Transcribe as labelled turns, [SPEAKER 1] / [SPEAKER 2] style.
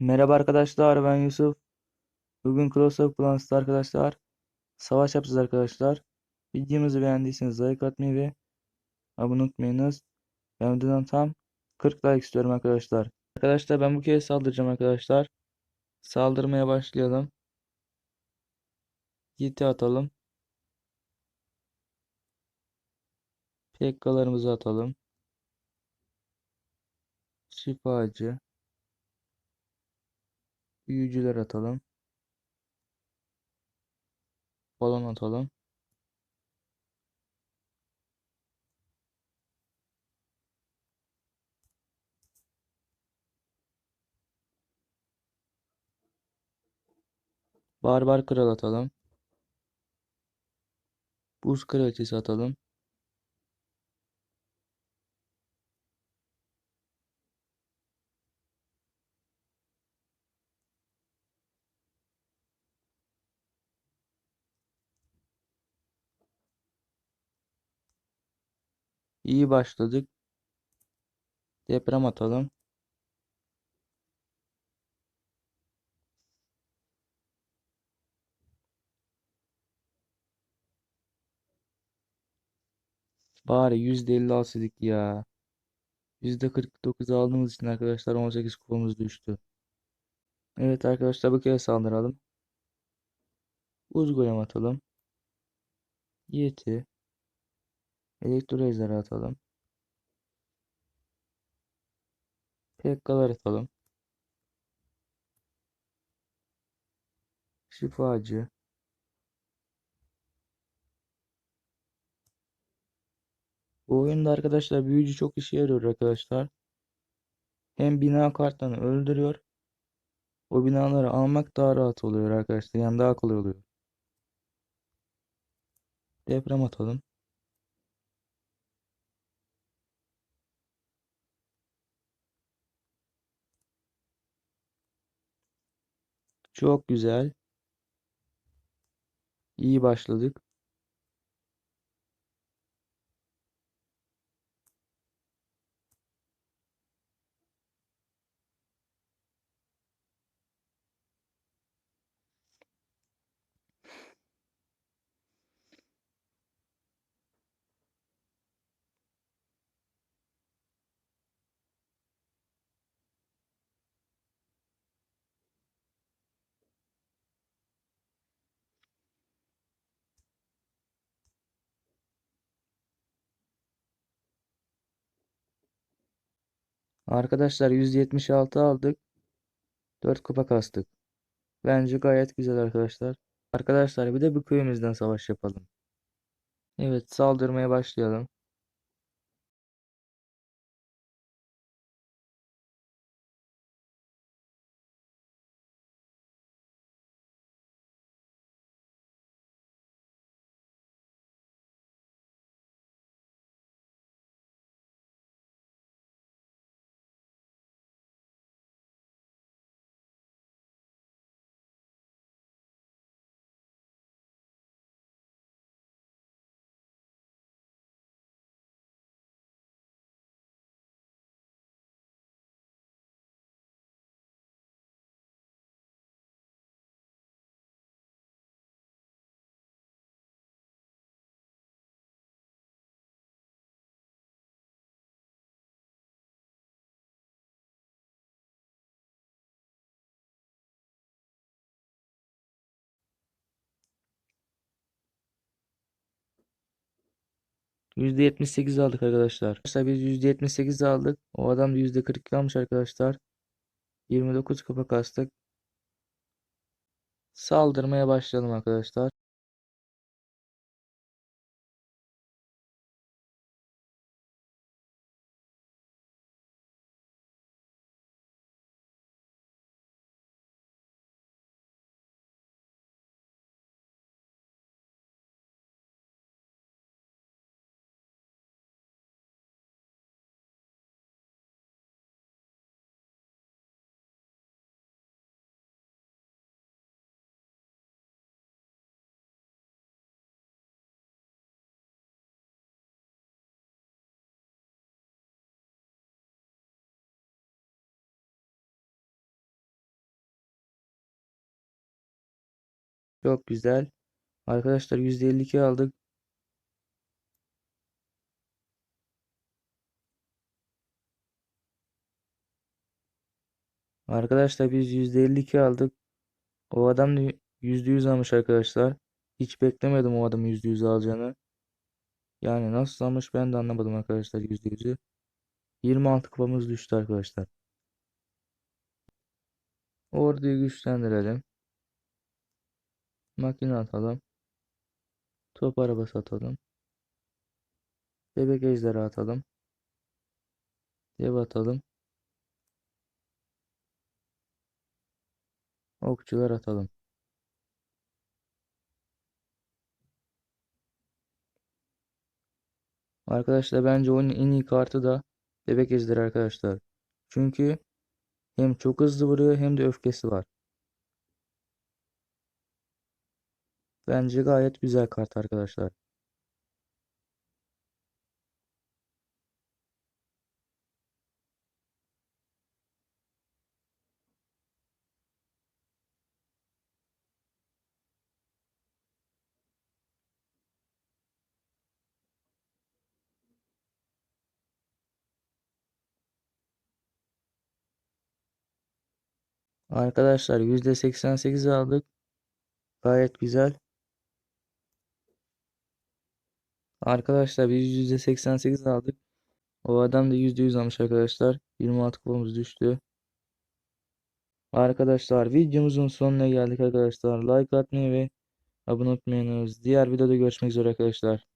[SPEAKER 1] Merhaba arkadaşlar ben Yusuf. Bugün Clash of Clans'ta arkadaşlar savaş yapacağız arkadaşlar. Videomuzu beğendiyseniz like atmayı ve abone unutmayınız. Ben videodan tam 40 like istiyorum arkadaşlar. Arkadaşlar ben bu kez saldıracağım arkadaşlar. Saldırmaya başlayalım. Yeti atalım. Pekkalarımızı atalım. Şifacı. Büyücüler atalım. Balon atalım. Barbar kral atalım. Buz kraliçesi atalım. İyi başladık. Deprem atalım. Bari %50 alsaydık ya. %49 aldığımız için arkadaşlar 18 kupamız düştü. Evet arkadaşlar bu kez saldıralım. Golem atalım. Yeti. Elektro ejderi atalım. Pekkalar atalım. Şifacı. Bu oyunda arkadaşlar büyücü çok işe yarıyor arkadaşlar. Hem bina kartlarını öldürüyor. O binaları almak daha rahat oluyor arkadaşlar. Yani daha kolay oluyor. Deprem atalım. Çok güzel. İyi başladık. Arkadaşlar 176 aldık. 4 kupa kastık. Bence gayet güzel arkadaşlar. Arkadaşlar bir de bu köyümüzden savaş yapalım. Evet saldırmaya başlayalım. %78 aldık arkadaşlar. Arkadaşlar biz %78 aldık. O adam da %42 almış arkadaşlar. 29 kupa kastık. Saldırmaya başlayalım arkadaşlar. Çok güzel. Arkadaşlar %52 aldık. Arkadaşlar biz %52 aldık. O adam da %100 almış arkadaşlar. Hiç beklemedim o adamın %100 alacağını. Yani nasıl almış ben de anlamadım arkadaşlar %100'ü. 26 kupamız düştü arkadaşlar. Orduyu güçlendirelim. Makine atalım. Top arabası atalım. Bebek ejderi atalım. Dev atalım. Okçular atalım. Arkadaşlar bence oyunun en iyi kartı da bebek ejderi arkadaşlar. Çünkü hem çok hızlı vuruyor hem de öfkesi var. Bence gayet güzel kart arkadaşlar. Arkadaşlar %88 aldık. Gayet güzel. Arkadaşlar biz %88 aldık. O adam da %100 almış arkadaşlar. 26 kupamız düştü. Arkadaşlar videomuzun sonuna geldik arkadaşlar. Like atmayı ve abone olmayı unutmayınız. Diğer videoda görüşmek üzere arkadaşlar.